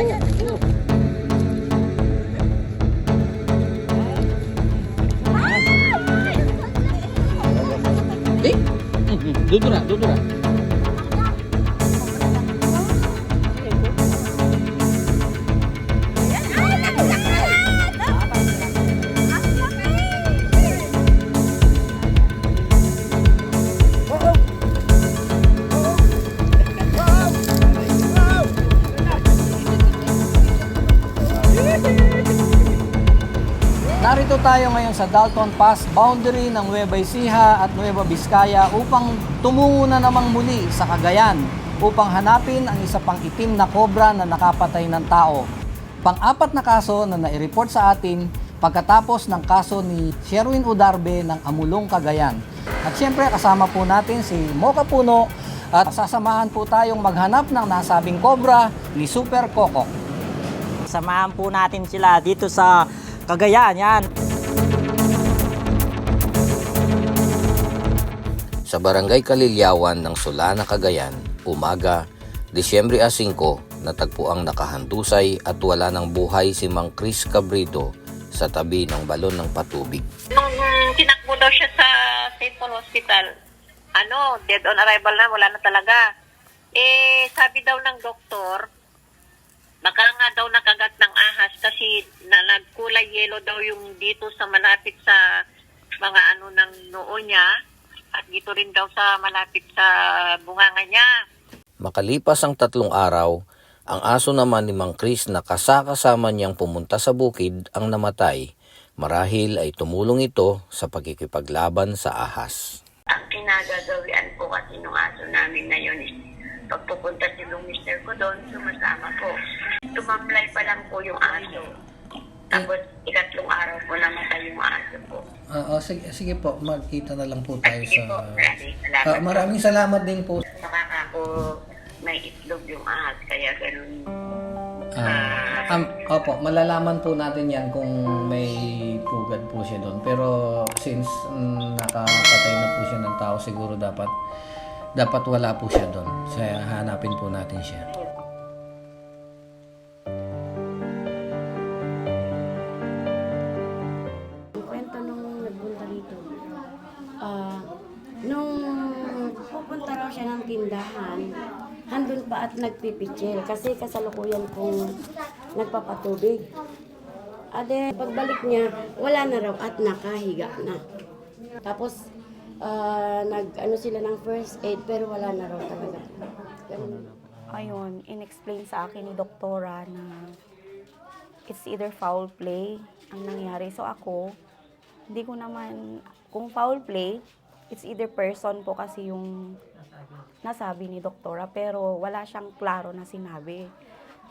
Eh? Dudura, dudura. Narito tayo ngayon sa Dalton Pass, boundary ng Nueva Ecija at Nueva Vizcaya upang tumungo na namang muli sa Cagayan upang hanapin ang isa pang itim na kobra na nakapatay ng tao. Pang-apat na kaso na nai-report sa atin pagkatapos ng kaso ni Sherwin Udarbe ng Amulong, Cagayan. At siyempre kasama po natin si Mocha Puno at sasamahan po tayong maghanap ng nasabing kobra ni Super Coco. Samahan po natin sila dito sa Cagayan. Yan. Sa barangay Kalilyawan ng Solana, Cagayan, umaga, Disyembre 5, natagpuang nakahandusay at wala ng buhay si Mang Chris Cabrito sa tabi ng balon ng patubig. Nung tinakbo daw siya sa St. Paul Hospital, ano, dead on arrival na, wala na talaga. Eh, sabi daw ng doktor, baka nga daw nakagat ng ahas kasi na nagkulay yellow daw yung dito sa malapit sa mga ano ng noo niya at dito rin daw sa malapit sa bunganga niya. Makalipas ang tatlong araw, ang aso naman ni Mang Chris na kasakasama niyang pumunta sa bukid ang namatay. Marahil ay tumulong ito sa pagkikipaglaban sa ahas. ang kinagagawian po kasi nung aso namin na yun is pagpupunta si mister ko doon, sumasama po. Tumamlay pa lang po yung aso. Tapos ikatlong araw po namatay yung aso po. Oo, sige, sige po, magkita na lang po tayo Sige sa... po, maraming salamat. Ah, maraming salamat din po. Nakaka po may itlog yung ahas, kaya ganun. Ah, um, opo, malalaman po natin yan kung may pugad po siya doon. Pero since mm, nakapatay na po siya ng tao, siguro dapat dapat wala po siya doon. So, hanapin po natin siya. Pupunta raw siya ng tindahan, handun pa at nagpipitsil kasi kasalukuyan kong nagpapatubig. Ade, pagbalik niya, wala na raw at nakahiga na. Tapos, ah, nag, ano sila ng first aid, pero wala na raw talaga. Ganun. ayun, inexplain sa akin ni doktora na it's either foul play ang nangyari. So ako, hindi ko naman, kung foul play, it's either person po kasi yung nasabi ni doktora, pero wala siyang klaro na sinabi.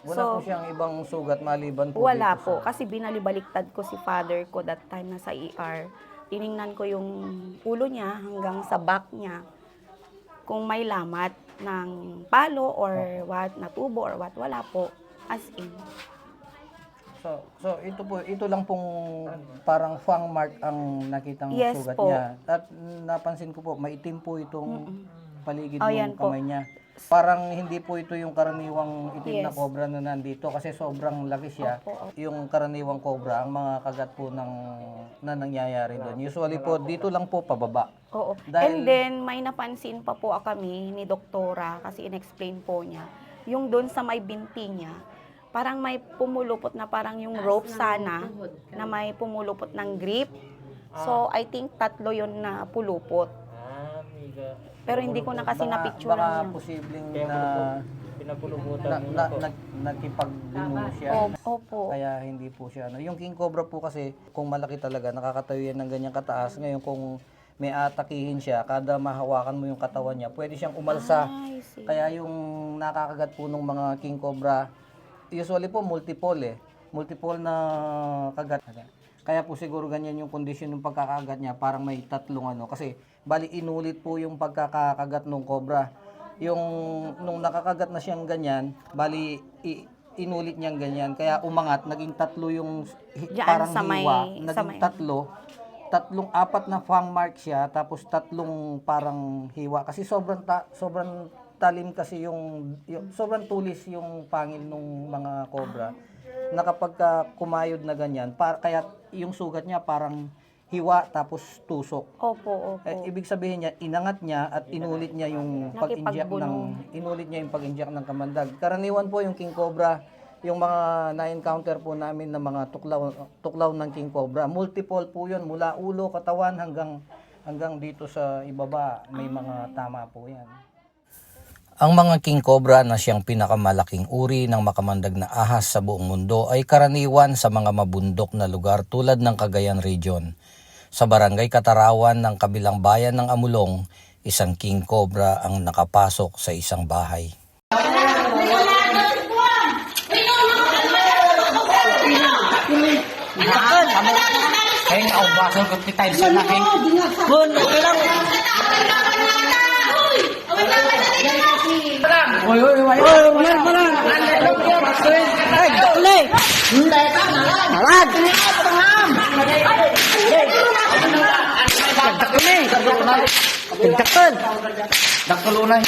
Wala po siyang ibang sugat maliban po Wala dito po, sa- kasi binalibaliktad ko si father ko that time na sa ER. Tiningnan ko yung ulo niya hanggang sa back niya. Kung may lamat ng palo or what, na tubo or what, wala po. As in. So, so ito po, ito lang pong parang fang mark ang nakitang Yes sugat po. niya. At napansin ko po, maitim po itong paligid Oh, ng yan po. kamay niya. Parang hindi po ito yung karaniwang itim na Yes. cobra na nandito kasi sobrang laki siya. Opo. Yung karaniwang cobra, ang mga kagat po ng na nangyayari doon. Usually po dito lang po pababa. Oo. Dahil- And then, may napansin pa po kami ni doktora kasi in-explain po niya. Yung doon sa may binti niya, parang may pumulupot na parang yung rope sana na may pumulupot ng grip. So, I think tatlo yon na pulupot. Pero hindi ko na kasi Baka- napicturean Baka yun. posibleng na na, na, na, nakipagbuno siya. Opo. Kaya hindi po siya ano. Yung king cobra po kasi kung malaki talaga nakakatayo yan ng ganyang kataas. Ngayon kung may atakihin siya, kada mahawakan mo yung katawan niya, pwede siyang umalsa. I see. Kaya yung nakakagat po ng mga king cobra, usually po multiple eh. Multiple na kagat. Kaya po siguro ganyan yung condition ng pagkakagat niya, parang may tatlong ano. Kasi bali inulit po yung pagkakagat ng cobra. Yung nung nakakagat na siyang ganyan, bali i- inulit niyang ganyan. Kaya umangat, naging tatlo yung hi- Diyan parang sa may- hiwa. sa Naging may- tatlo. Tatlong apat na fang mark siya, tapos tatlong parang hiwa. Kasi sobrang ta- sobrang talim kasi yung, yung sobrang tulis yung pangil ng mga cobra na kapag ka kumayod na ganyan, para, kaya yung sugat niya parang hiwa tapos tusok. Opo, opo. Eh, ibig sabihin niya, inangat niya at inulit niya yung pag-inject ng inulit niya yung pag-inject ng kamandag. Karaniwan po yung king cobra, yung mga na-encounter po namin ng mga tuklaw tuklaw ng king cobra. Multiple po 'yun mula ulo, katawan hanggang hanggang dito sa ibaba, may mga tama po 'yan. Ang mga king cobra na siyang pinakamalaking uri ng makamandag na ahas sa buong mundo ay karaniwan sa mga mabundok na lugar tulad ng Cagayan Region. Sa barangay Katarawan ng kabilang bayan ng Amulong, isang king cobra ang nakapasok sa isang bahay. Oy, oy, oy, oy, malan, malan. Ay, dole. Malan. Dagdakan eh. Dagdakan. Dagkalunay.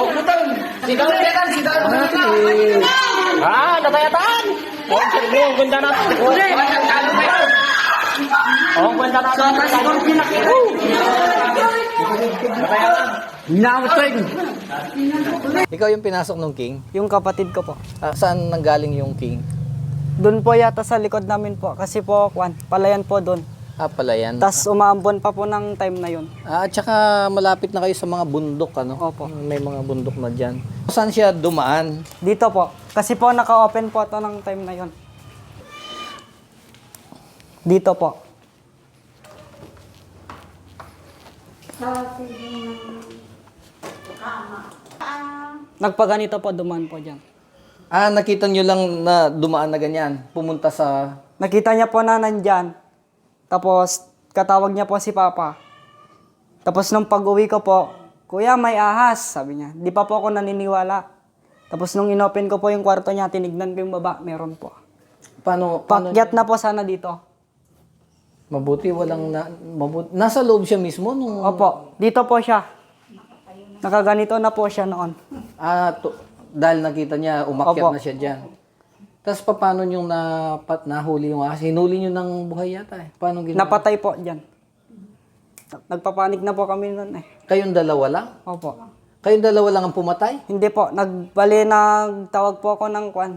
Oh, utang. Sigaw, sigaw, sigaw. Ah, dabayatan. Oh, ang ganda na. Oh, ang ganda na. Oh, ang ganda na. Ikaw yung pinasok ng king? Yung kapatid ko po. Ah, saan nanggaling yung king? Doon po yata sa likod namin po. Kasi po, kwan, palayan po doon. Ah, pala yan. Tapos umaambon pa po ng time na yun. Ah, at saka malapit na kayo sa mga bundok, ano? Opo. May mga bundok na dyan. Saan siya dumaan? Dito po. Kasi po naka-open po to ng time na yun. Dito po. Nagpaganito po, duman po dyan. Ah, nakita nyo lang na dumaan na ganyan. Pumunta sa... Nakita niya po na nandyan. Tapos, katawag niya po si Papa. Tapos nung pag-uwi ko po, Kuya, may ahas, sabi niya. Di pa po ako naniniwala. Tapos nung inopen ko po yung kwarto niya, tinignan ko yung baba, meron po. Paano, paano Pakyat na po sana dito. Mabuti walang na, mabuti, nasa loob siya mismo nung Opo, dito po siya. Nakaganito na po siya noon. ah to- dahil nakita niya umakyat Opo. na siya diyan. Tapos pa- paano yung na pat, nahuli yung ahas? Hinuli niyo ng buhay yata eh. Paano ginawa? Napatay po dyan. Nagpapanik na po kami noon eh. Kayong dalawa lang? Opo. Kayong dalawa lang ang pumatay? Hindi po, nagbali nagtawag po ako ng kwan.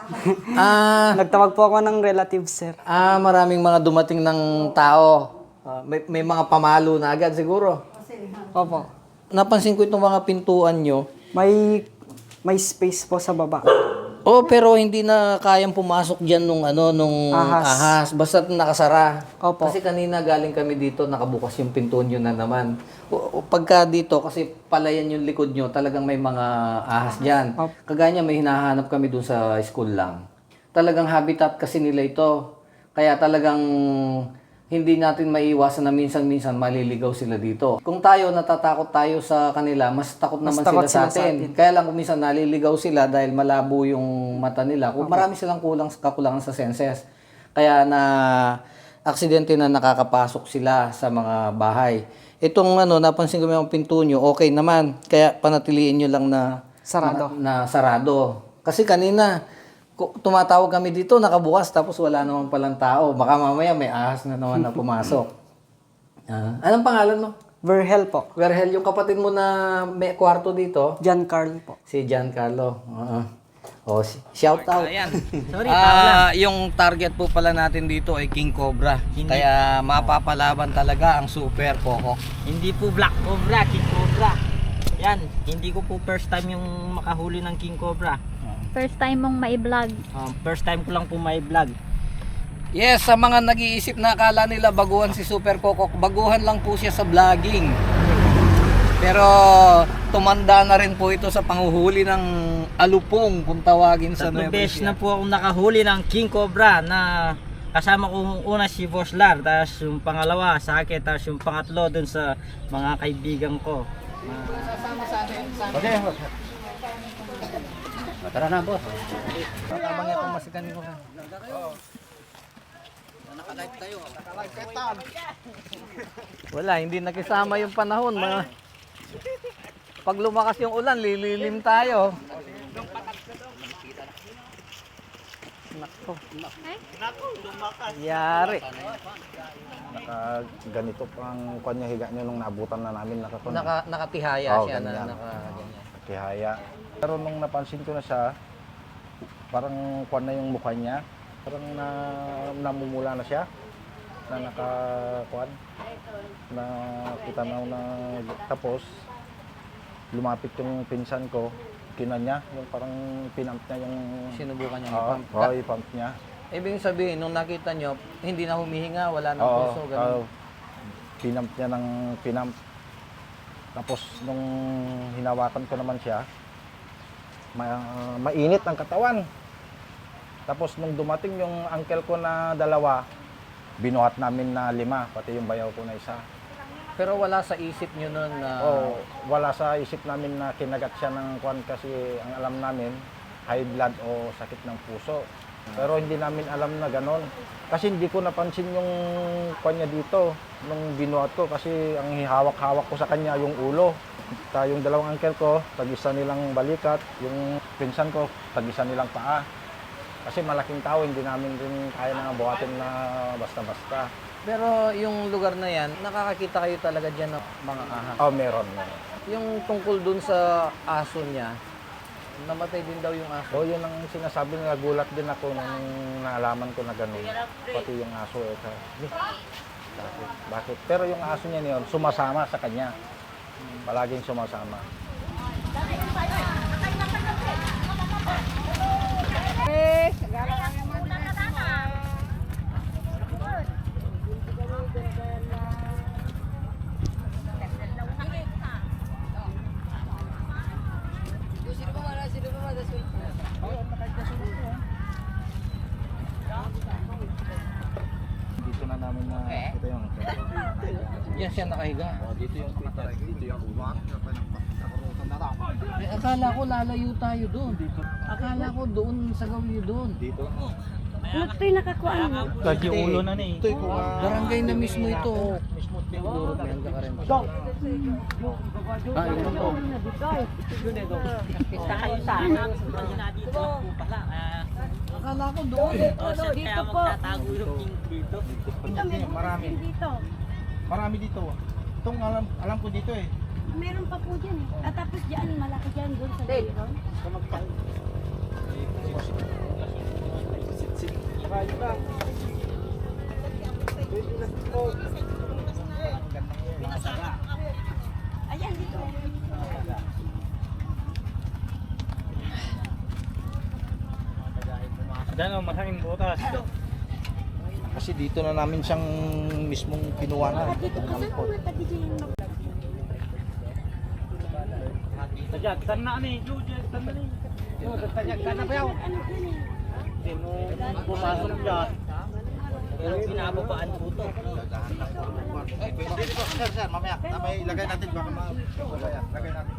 ah, Nagtawag po ako ng relative sir. ah, maraming mga dumating ng tao. Ah, may, may mga pamalo na agad siguro. Opo. Napansin ko itong mga pintuan nyo. May may space po sa baba. Oh, pero hindi na kayang pumasok diyan nung ano nung ahas. Ahas. Basta nakasara. Opo. Kasi kanina galing kami dito, nakabukas yung pintuan nyo na naman. O, o, pagka dito, kasi palayan yung likod nyo, talagang may mga ahas dyan. Opo. Kagaya may hinahanap kami dun sa school lang. Talagang habitat kasi nila ito. Kaya talagang hindi natin maiiwasan na minsan-minsan maliligaw sila dito. Kung tayo natatakot tayo sa kanila, mas takot Mas naman takot sila, sa sila sa atin. atin. Kaya lang kung minsan naliligaw sila dahil malabo yung mata nila. Kung marami silang kulang kakulangan sa senses. Kaya na aksidente na nakakapasok sila sa mga bahay. Itong ano, napansin ko yung pinto nyo, okay naman. Kaya panatiliin nyo lang na Sarado. Na, na sarado. Kasi kanina, tumatawag kami dito, nakabukas, tapos wala naman palang tao. Baka mamaya may ahas na naman na pumasok. Ah, anong pangalan mo? Verhel po. Verhel, yung kapatid mo na may kwarto dito, John Carl po. si Giancarlo. Oo. Oh, si- shout out. Ayan. Sorry, Ah, yung target po pala natin dito ay King Cobra. Hindi. Kaya mapapalaban talaga ang Super Coco. Hindi po Black Cobra, King Cobra. Yan, hindi ko po first time yung makahuli ng King Cobra. First time mong mai-vlog. Um, first time ko lang po may vlog. Yes, sa mga nag-iisip na akala nila baguhan si Super Coco, baguhan lang po siya sa vlogging. Pero tumanda na rin po ito sa panguhuli ng alupong kung tawagin sa Tatlong Nueva beses na po ako nakahuli ng King Cobra na kasama kong una si Boss Lar, tapos yung pangalawa sa akin, tapos yung pangatlo dun sa mga kaibigan ko. Habang ito masikan ko. Nakalive tayo. Wala, hindi nakisama yung panahon. Mga... Pag lumakas yung ulan, lililim tayo. Nako. Yari. Naka ganito pang kanya higa niyo nung naabutan na namin nakakon. Naka, nakatihaya Oo, siya na ganyan. naka, ganyan. Kihaya. Pero nung napansin ko na siya, parang kwan na yung mukha niya. Parang na, namumula na siya. Na nakakuan. Na kita na na tapos lumapit yung pinsan ko. Kina niya, yung parang pinamp niya yung Sinubukan niya Oo, mag-pump. oo, i-pump niya. Ibig sabihin, nung nakita nyo, hindi na humihinga, wala nang Oo, puso, ganun. oo. pinamp niya ng pinamp. Tapos nung hinawakan ko naman siya, ma- mainit ang katawan. Tapos nung dumating yung uncle ko na dalawa, binuhat namin na lima, pati yung bayaw ko na isa. Pero wala sa isip nyo nun na... Oh, wala sa isip namin na kinagat siya ng kwan kasi ang alam namin, high blood o sakit ng puso. Pero hindi namin alam na ganon. Kasi hindi ko napansin yung kwan niya dito nung binuhat ko kasi ang hawak-hawak ko sa kanya yung ulo. Ta yung dalawang uncle ko, tag-isa nilang balikat, yung pinsan ko, tag-isa nilang paa. Kasi malaking tao, hindi namin rin kaya na buhatin na basta-basta. Pero yung lugar na yan, nakakakita kayo talaga dyan ng mga ahas. Oh, meron, meron. Yung tungkol dun sa aso niya, namatay din daw yung aso. So, yun ang sinasabi nila. Gulat din ako nung naalaman ko na ganun. Pati yung aso. Eh, sa, eh, bakit? Bakit? Pero yung aso niya niyon, sumasama sa kanya. Palaging sumasama. Dito na namin na ito yung Diyan siya nakahiga. dito yung Twitter, dito yung uwang. Eh, akala ko lalayo tayo doon. Akala ko doon sa gawin doon. Dito. Ito'y nakakuha mo? Kasi ulo na ni. Ito Barangay na mismo ito. Mismo siguro may hangga ka rin. Ah, yun po. Akala ko doon. Dito po. Hindi, marami. Dito. Marami dito. Itong alam, alam ko dito eh. Meron pa po dyan eh. At tapos dyan, malaki dyan doon sa Dayron. Ayan, dito. Diyan o, maraming butas. Kasi dito na namin siyang mismong kinuha na. Dito kasi kung natagidyo yung mag- Tajak, tan na ni. Tan na ni. Tajak, tan na ba yaw? ano dyan eh. Pero pinababaan po to. Dito, sir, sir, mamaya. May ilagay natin baka ma... Lagay natin.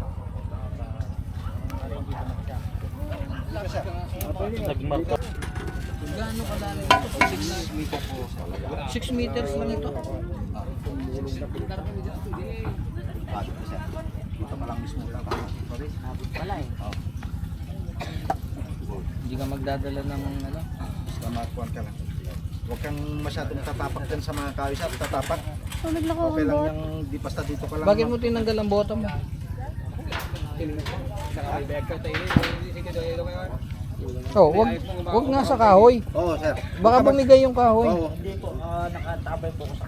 Nagmarka. Gaano kadami ito? 6 meters. 6 meters lang ito. Dito pa lang mismo lang. Sorry. Wala eh. Hindi ka magdadala ng ano. Basta makuhan ka lang. Huwag kang masyadong tatapak dyan sa mga kawisap. Tatapak. Tulog lang ako Okay ang lang bot. yung di basta dito ka lang. Bakit mo tinanggal ang bota mo? Oh, wag wag nga sa kahoy. Oo, sir. Baka bumigay yung kahoy. Oo. Hindi po, ah, nakatabay po ko sa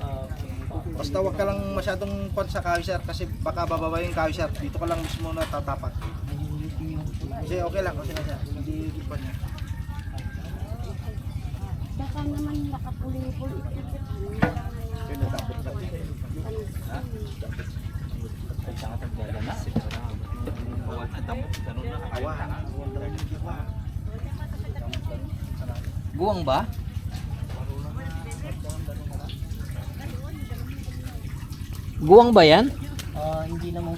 Basta wag ka lang masyadong pan sa kahoy, sir. Kasi baka bababa yung kahoy, sir. Dito ka lang mismo na tatapak. Kasi okay lang. Kasi na, sir. Hindi hindi pa niya. Baka naman nakapuli-puli. Yun, natapos na. Awa. Guwang ba? Guwang ba yan? Uh, hindi naman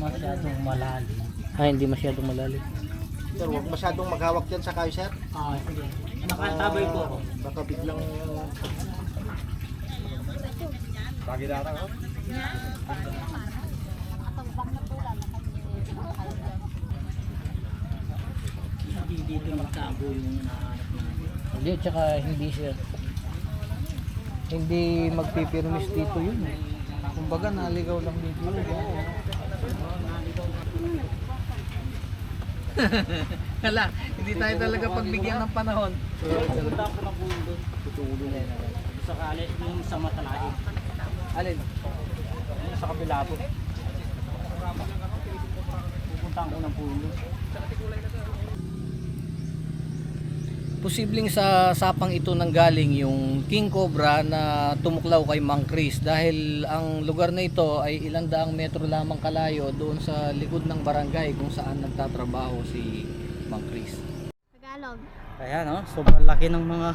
masyadong malalim. Ah, hindi masyadong malalim. Sir, huwag masyadong maghawak yan sa kayo, sir. Ah, sige. Nakatabay po ako. Ah, baka biglang... Bagay na ako. Oh. Hindi dito magtabo yung nahanap natin. Hindi, tsaka hindi siya. Hindi magpipirmis dito yun. Eh. Kumbaga, naligaw lang dito yun. Hala, hindi tayo talaga pagbigyan ng panahon. Pupunta ko ng pulo doon. Tutulong na yun. Sa kali, yung sa matalain. Alin? Yung sa kabila po. Pupunta ko ng pulo. Posibleng sa sapang ito nanggaling yung King Cobra na tumuklaw kay Mang Chris dahil ang lugar na ito ay ilang daang metro lamang kalayo doon sa likod ng barangay kung saan nagtatrabaho si Mang Chris. Tagalog. Kaya no, sobrang laki ng mga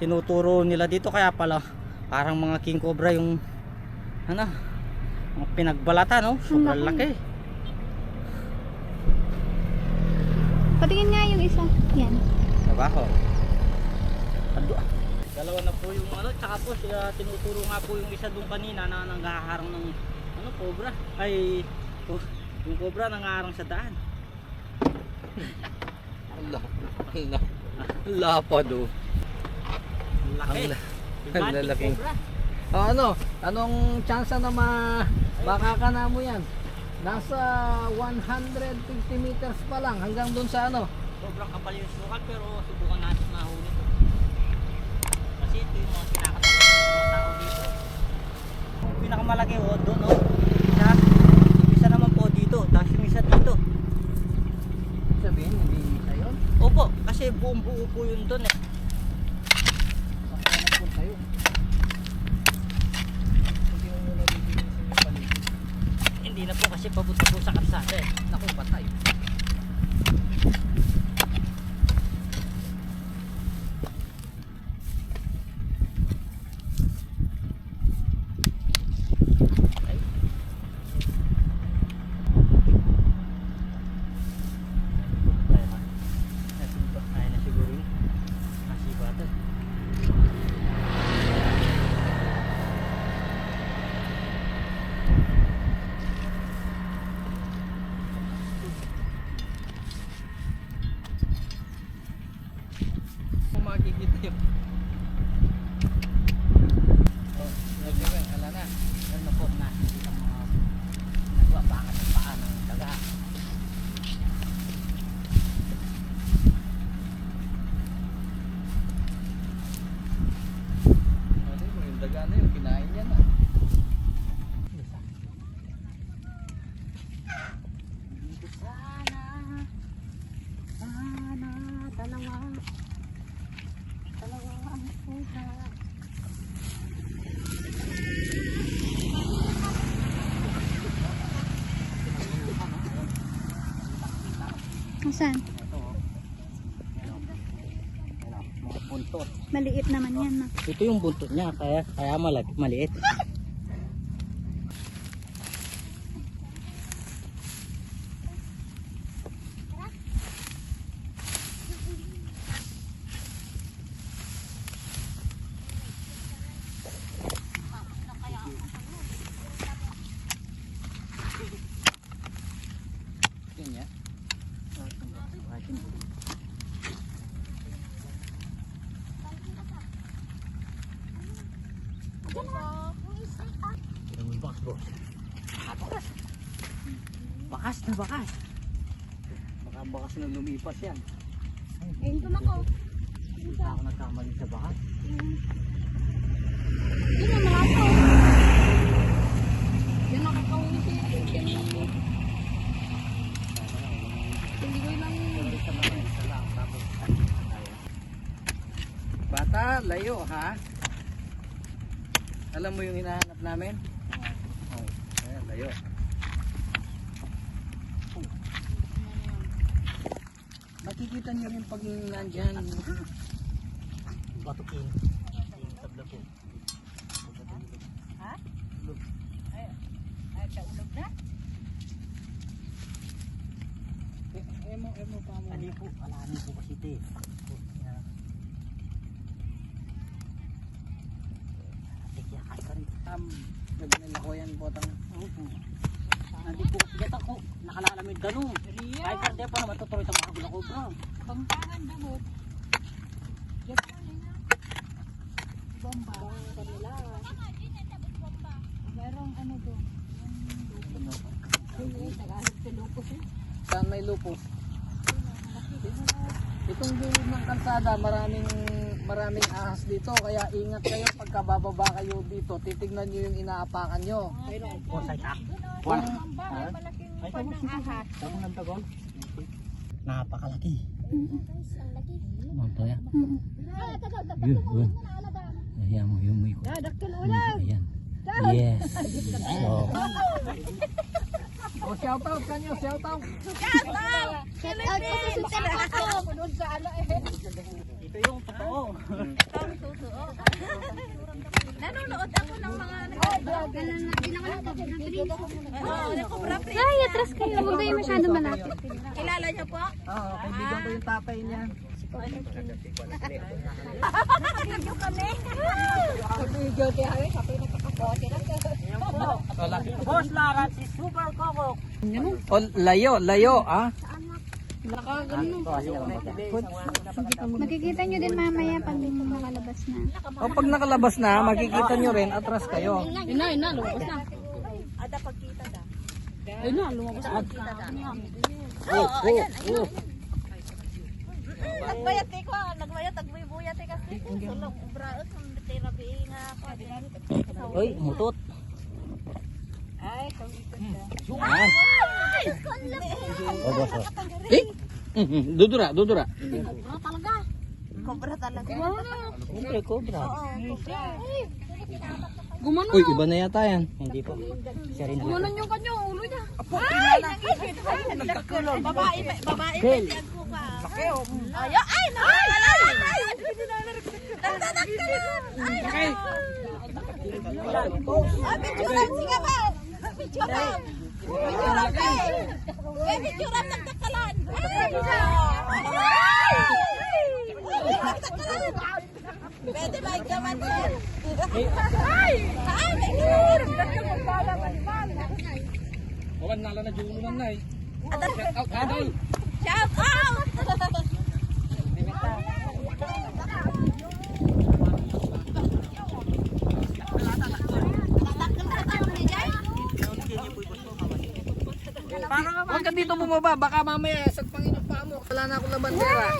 tinuturo nila dito kaya pala parang mga king cobra yung ano, mga pinagbalata no, sobrang laki. Patingin nga yung isa. Yan. Trabaho. Ado. Dalawa na po yung ano, tsaka po siya tinuturo nga po yung isa doon kanina na nanghaharang ng ano, cobra. Ay, oh, yung cobra nanghaharang sa daan. Allah, Allah, Allah pa do. Ang laki. Ang ang lalaking-? Ah, ano? Anong tsansa na ma makakana mo yan? Nasa 150 meters pa lang hanggang doon sa ano? Sobrang kapal yung sukat pero subukan natin mahuli to. Kasi ito yung mga kinakatakot ng mga tao dito. Pinakamalaki o doon o. Isa. Yung isa naman po dito. Tapos yung isa dito. Sabihin, hindi isa yun. Opo, kasi buong buo po yun doon eh. Ano po tayo? Hindi mo muna bibigyan sa inyo paligid. Hindi na po kasi papunta po sa kalsada eh. Naku, patay. Kaya na. Nasiba. Kaya na siguro yun. Nasiba to. Kung makikita yun. Oh, nagbigan, ala na. Yan na po na. Ang mga nagwabakan ng paa ng daga. Ano yun, yung daga na yun, kinain niya na. Asan? Mga buntot. Maliit naman yan. Ito yung buntot niya, kaya kaya mali- maliit. Bakas na. Baka bakas na lumipas yan. Ayun ko na ko. Hindi ako nagkamali sa bakas. Yun ang malaso. Yan nakakauwi siya. Hindi ko lang. Bata, layo ha. Alam mo yung hinahanap namin? Oh, ayan, layo. Makikita niyo rin pag nandyan. Batukin. Tabla po. Eh, eh mo, eh mo pa mo. Hindi po, alanin po kasi ito eh. Um, nagmila ko yan po tang. Hindi po, get ako. Nakalalamig ganun. Ay, kante pa naman tutuloy ito mga gulako bro. Saan may lupos? Itong gilid ng kalsada, maraming maraming ahas dito. Kaya ingat kayo pagka bababa kayo dito. Titignan nyo yung inaapakan nyo. O, sa ita. Kung... Ay, tawag siya. Tawag ng tagon. Napakalaki. Mga ya. Yun, yun. Ayan mo, yung may ko. Ayan. Yes. So, O, shout out kanyo, shout out. Shout out po sa susunod ko. Ito yung totoo. Nanonood ako ng mga Ay, atras kayo. Huwag kayo masyado malapit. Kilala niyo po? Oo, kaibigan ko yung tatay niya. Boss Larat, si Super Coco. O, layo, layo, ah. Makikita nyo din mamaya pag nakalabas na. O, pag nakalabas na, makikita nyo rin, atras kayo. Ina, ina, lumabas na. Nagbayat ko, nagbayat, nagbuyat eh kasi. Sulong, braot, terapi nga ako. Uy, mutot. Eh? Mhm, Dudura, dudura. Kobra talaga. Siyempre, cobra. Uy, iba na yata yan. Hindi po. Siya rin. Gumanon yung kanya, ulo niya. Babae, ba- babae, Bel. pati ako ka. Ay, ay, nawala! Nagdadagdagan! Ay, Ah, picturean, sige ba? Picturean! Picturean, be! Eh, nagdakalan! Ay! Ay! Nagdakalan! Pwede ba ikaman yan? Ay! Ay, may! Wawan nala na julunan na eh. Shout out! Huwag ka dito bumaba, baka mamaya sa Panginoon pa mo. Wala na akong labandera.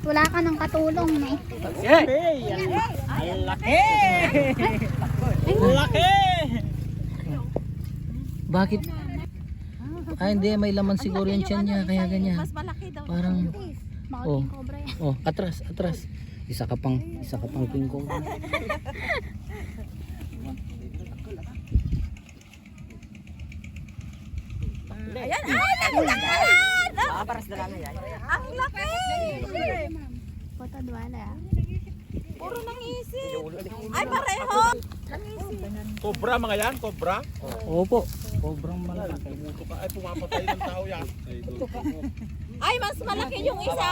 Wala ka ng katulong, no? Hey! Ang laki! Ang laki! Bakit? Ah, hindi. May laman siguro yung tiyan niya. Kaya ganyan. Mas malaki daw. Parang, Oh. yan. oh, atras, atras. Isa ka pang, isa ka pang king kong. Ayan, ay, nagdakalan! Ah, paras na lang yan. Ang laki! Kota duwala, ah. Puro nangisip. Ay, pareho. Cobra mga yan, cobra. Opo. Sobrang malaki. Ay, pumapatay ng tao yan. Ay, mas malaki yung isa.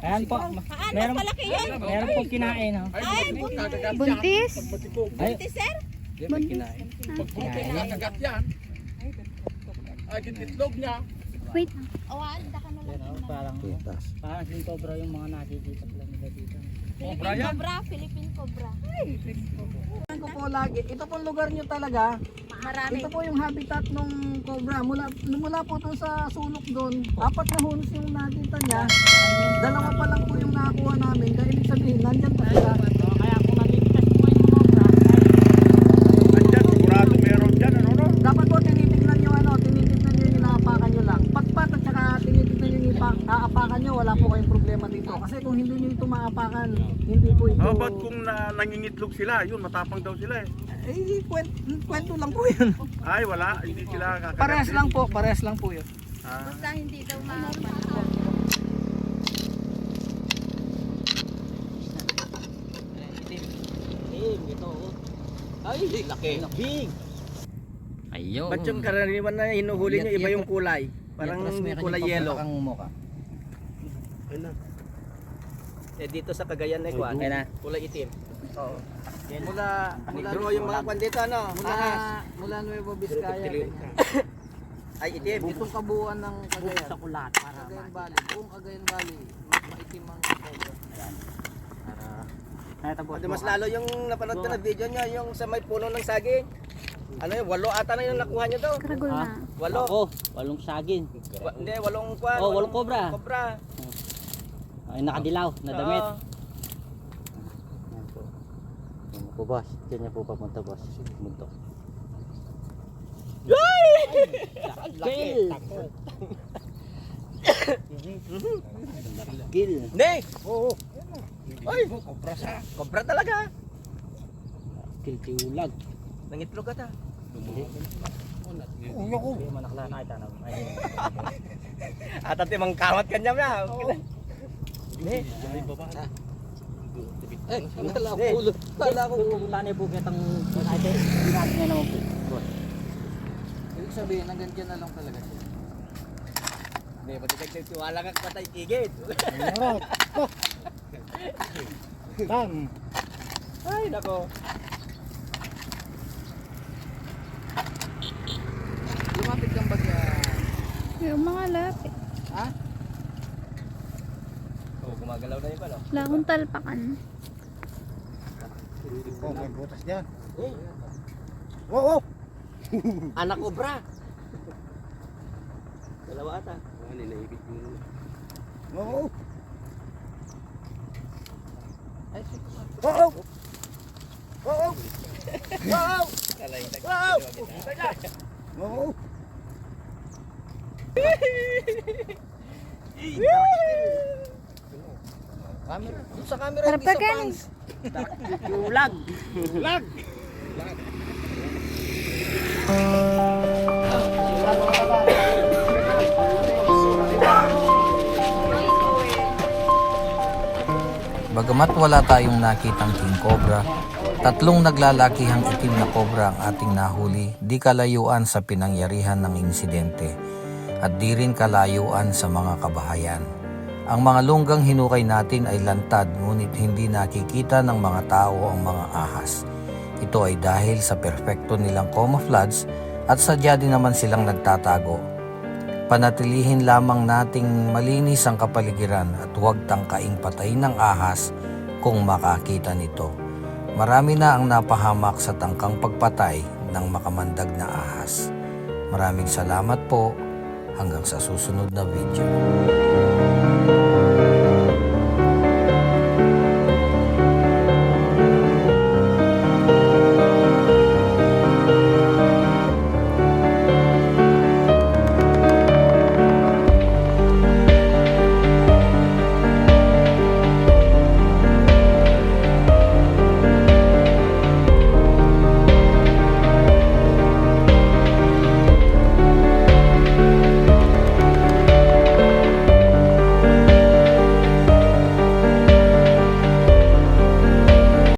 Ayan po. Mas Meron, malaki yun. meron po kinain. Oh. Ay, buntis. Buntis. Buntis, sir. Nakagat yan. Ay, gititlog niya. Wait. Awan, daka na lang. Yan, oh, parang, parang sin cobra yung mga nakikita pala nila dito. Philippine Cobra, Philippine Cobra. Ito po lagi. Ito pong lugar nyo talaga. Marami. Ito po yung habitat ng cobra. Mula, mula po doon sa sulok doon, apat na hunos yung nakita niya. Dalawa pa lang po yung nakakuha namin. Kaya ibig sabihin, nandyan pa sila. Kaya kung namimitas mo yung cobra, Andyan, sigurado meron dyan, ano no? Dapat po tinitignan nyo ano, tinitignan nyo yung inaapakan nyo lang. Patpat at saka tinitignan nyo yung ipa- aapakan nyo, wala po kayong problema dito. Kasi kung maapakan, hindi po ito... How about kung na, nangingitlog sila? Yun, matapang daw sila eh. Eh, kwento, kwento lang po yun. Ay, wala. Hindi sila kakagat. Parehas lang po, parehas lang po yun. Ah. Basta hindi daw ma... eh, ito. oh. Ay, laki. Big. Ayun. Ba't yung karaniwan na hinuhuli niyo, iba yung kulay? Parang kulay yellow. mukha. Eh dito sa Cagayan na Kwan, kulay itim. Oo. Mula, mula, Negro yung mga kwan dito, ano? mula, Ahas. mula Nuevo Vizcaya. Ay, itim. Itong kabuuan ng Cagayan. Sa kulat para Cagayan Valley. Buong Cagayan Valley. Mas maitim ang cobra. Pati mas lalo yung napanood ko na video niya, yung sa may puno ng saging. Ano yun, walo ata na yung nakuha niyo to. Karagol na. Walo. Ako, walong saging. Wa- hindi, walong kwan. Oh, walong cobra. Cobra. Ay, nakadilaw na damit. Oo. Yan po. Yan po boss. Diyan niya po papunta boss. Muntok. Kill! Kill! Hindi. Oo. Ay, cobra sa. Cobra talaga. Kill tiulag. Nangitlog ata. Uyo ko. Manakla na ita na. At ati mang kamat kanya na. Hindi. Eh, wala ko ulo. Wala ko ulo. Tani po kitang ate. Natin na naman po. Ibig sabihin, nandiyan na lang talaga siya. Hindi, matikag tiwala ka patay kigit. Tam. Ay, nako. Lumapit kang bagya. Yung mga lapit. Ha? Oh, gumagalaw na pa, no? Wala akong talpakan. Oh, may butas diyan. Oo. Anak cobra. Dalawa ata. Oo. Oo. Oo. Wow! Wow! Oo. Camera. Sa camera, Harap hindi sa Ken. pants. Tiulag! Lag. Bagamat wala tayong nakitang king cobra, tatlong naglalakihang itim na cobra ang ating nahuli di kalayuan sa pinangyarihan ng insidente at di rin kalayuan sa mga kabahayan. Ang mga lunggang hinukay natin ay lantad ngunit hindi nakikita ng mga tao ang mga ahas. Ito ay dahil sa perpekto nilang camouflage at sadya din naman silang nagtatago Panatilihin lamang nating malinis ang kapaligiran at huwag tangkaing patayin ng ahas kung makakita nito. Marami na ang napahamak sa tangkang pagpatay ng makamandag na ahas. Maraming salamat po hanggang sa susunod na video. Thank you.